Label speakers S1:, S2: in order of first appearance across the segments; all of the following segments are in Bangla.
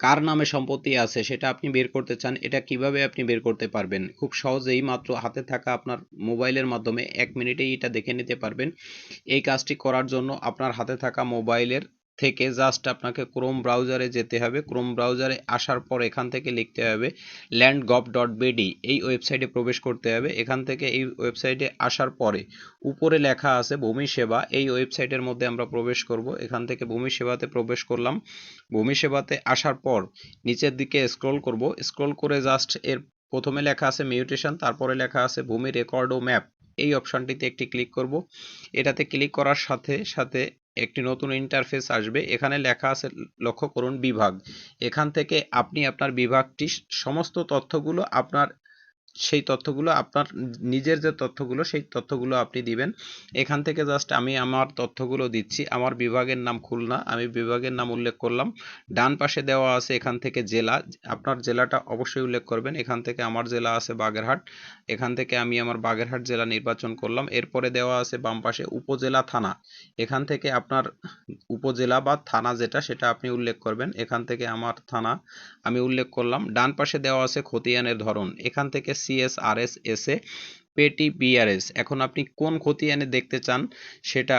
S1: কার নামে সম্পত্তি আছে সেটা আপনি বের করতে চান, এটা কীভাবে আপনি বের করতে পারবেন? খুব সহজেই মাত্র হাতে থাকা আপনার মোবাইলের মাধ্যমে এক মিনিটেই এটা দেখে নিতে পারবেন। এই কাজটি করার জন্য আপনার হাতে থাকা মোবাইলের থেকে জাস্ট আপনাকে ক্রোম ব্রাউজারে যেতে হবে। ক্রোম ব্রাউজারে আসার পর এখান থেকে লিখতে হবে ল্যান্ড গভ ডট বেডি এই ওয়েবসাইটে প্রবেশ করতে হবে। এখান থেকে এই ওয়েবসাইটে আসার পরে উপরে লেখা আছে ভূমি সেবা। এই ওয়েবসাইটের মধ্যে আমরা প্রবেশ করব। এখান থেকে ভূমি সেবাতে প্রবেশ করলাম। ভূমি সেবাতে আসার পর নিচের দিকে স্ক্রল করব। স্ক্রল করে জাস্ট এর প্রথমে লেখা আছে মিউটেশন তারপরে লেখা আছে ভূমি রেকর্ড ও ম্যাপ এই অপশনটিতে একটি ক্লিক করব। এটাতে ক্লিক করার সাথে সাথে একটি নতুন ইন্টারফেস আসবে। এখানে লেখা আছে, লক্ষ্য করুন, বিভাগ। এখান থেকে আপনি আপনার বিভাগটি সমস্ত তথ্যগুলো আপনার সেই তথ্যগুলো আপনার নিজের যে তথ্যগুলো, সেই তথ্যগুলো আপনি দিবেন। এখান থেকে জাস্ট আমি আমার তথ্যগুলো দিচ্ছি। আমার বিভাগের নাম খুলনা। আমি বিভাগের নাম উল্লেখ করলাম। ডান পাশে দেওয়া আছে এখান থেকে জেলা। আপনার জেলাটা অবশ্যই উল্লেখ করবেন। এখান থেকে আমার জেলা আছে বাগেরহাট। এখান থেকে আমি আমার বাগেরহাট জেলা নির্বাচন করলাম। এরপরে দেওয়া আছে বাম পাশে উপজেলা থানা। এখান থেকে আপনার উপজেলা বা থানা যেটা, সেটা আপনি উল্লেখ করবেন। এখান থেকে আমার থানা আমি উল্লেখ করলাম। ডান পাশে দেওয়া আছে খতিয়ানের ধরন। এখান থেকে সিএসআরএস এসে পেটি বিআরএস এখন আপনি কোন খতিয়ানে দেখতে চান, সেটা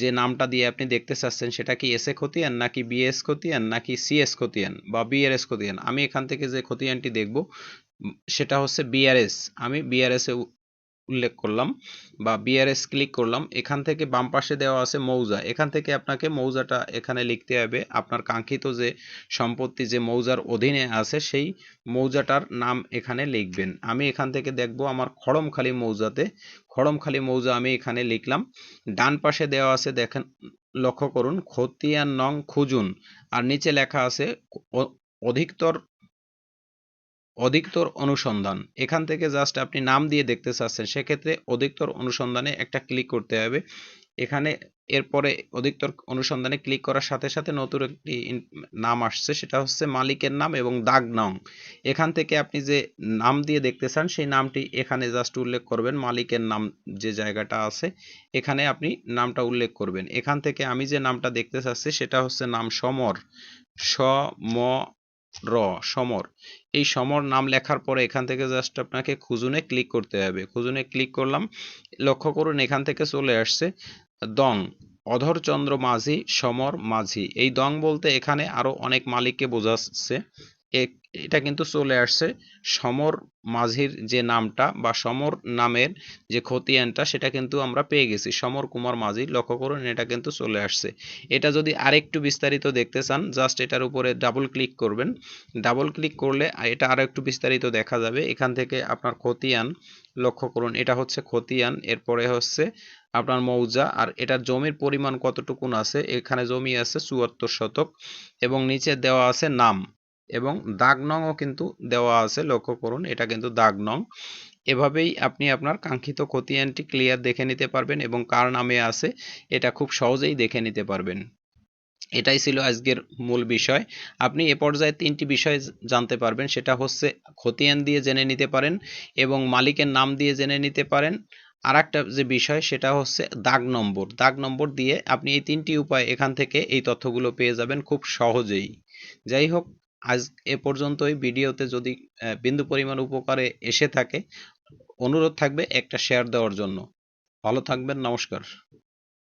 S1: যে নামটা দিয়ে আপনি দেখতে চাচ্ছেন, সেটা কি এসএ খতিয়ান, নাকি বিএস খতিয়ান, নাকি সিএস খতিয়ান বা বিআরএস খতিয়ান? আমি এখান থেকে যে খতিয়ানটি দেখব, সেটা হচ্ছে বিআরএস আমি বিআরএস এ উল্লেখ করলাম বা বিআরএস ক্লিক করলাম, এখান থেকে বাম পাশে দেওয়া আছে মৌজা। এখান থেকে আপনাকে মৌজাটা এখানে লিখতে হবে। আপনার কাঙ্ক্ষিত যে সম্পত্তি, যে মৌজার অধীনে আছে, সেই মৌজাটার নাম এখানে লিখবেন। আমি এখান থেকে দেখব আমার খড়মখালি মৌজাতে। খড়মখালি মৌজা আমি এখানে লিখলাম। ডান পাশে দেওয়া আছে, দেখেন, লক্ষ্য করুন, খতিয়ান নং খুজুন। আর নিচে লেখা আছে অধিকতর অধিকতর অনুসন্ধান। এখান থেকে জাস্ট আপনি নাম দিয়ে দেখতে চাচ্ছেন, সেক্ষেত্রে অধিকতর অনুসন্ধানে একটা ক্লিক করতে হবে। এখানে এরপরে অধিকতর অনুসন্ধানে ক্লিক করার সাথে সাথে নতুন একটি নাম আসছে, সেটা হচ্ছে মালিকের নাম এবং দাগ নং। এখান থেকে আপনি যে নাম দিয়ে দেখতে চান, সেই নামটি এখানে জাস্ট উল্লেখ করবেন, মালিকের নাম যে জায়গাটা আছে, এখানে আপনি নামটা উল্লেখ করবেন। এখান থেকে আমি যে নামটা দেখতে চাচ্ছি, সেটা হচ্ছে নাম সমর। স, ম র, সমর। এই সমর নাম লেখার পরে এখান থেকে জাস্ট আপনাকে খুজুনে ক্লিক করতে হবে। খুজুনে ক্লিক করলাম, লক্ষ্য করুন এখান থেকে চলে আসছে, দং, অধরচন্দ্র মাঝি, সমর মাঝি। এই দং বলতে এখানে আরও অনেক মালিককে বোঝাচ্ছে। এটা কিন্তু চলে আসছে। সমর মাঝির যে নামটা বা সমর নামের যে খতিয়ানটা, সেটা কিন্তু আমরা পেয়ে গেছি। সমর কুমার মাঝি, লক্ষ্য করুন, এটা কিন্তু চলে আসছে। এটা যদি আরেকটু বিস্তারিত দেখতে চান জাস্ট এটার উপরে ডাবল ক্লিক করবেন। ডাবল ক্লিক করলে এটা আরও একটু বিস্তারিত দেখা যাবে। এখান থেকে আপনার খতিয়ান, লক্ষ্য করুন, এটা হচ্ছে খতিয়ান, এরপরে হচ্ছে আপনার মৌজা, আর এটার জমির পরিমাণ কতটুকুন আছে? এখানে জমি আছে চুয়াত্তর শতক এবং নিচে দেওয়া আছে নাম। এবং দাগ নংও কিন্তু দেওয়া আছে, লক্ষ্য করুন, এটা কিন্তু দাগ নং এভাবেই আপনি আপনার কাঙ্ক্ষিত খতিয়ানটি ক্লিয়ার দেখে নিতে পারবেন এবং কার নামে আছে, এটা খুব সহজেই দেখে নিতে পারবেন। এটাই ছিল আজকের মূল বিষয়। আপনি এ পর্যায়ে তিনটি বিষয় জানতে পারবেন, সেটা হচ্ছে খতিয়ান দিয়ে জেনে নিতে পারেন এবং মালিকের নাম দিয়ে জেনে নিতে পারেন। আর একটা যে বিষয়, সেটা হচ্ছে দাগ নম্বর। দাগ নম্বর দিয়ে আপনি এই তিনটি উপায় এখান থেকে এই তথ্যগুলো পেয়ে যাবেন খুব সহজেই। যাই হোক আজ এ পর্যন্তই। ভিডিওতে যদি বিন্দু পরিমাণ উপকারে এসে থাকে, অনুরোধ থাকবে একটা শেয়ার দেওয়ার জন্য। ভালো থাকবেন, নমস্কার।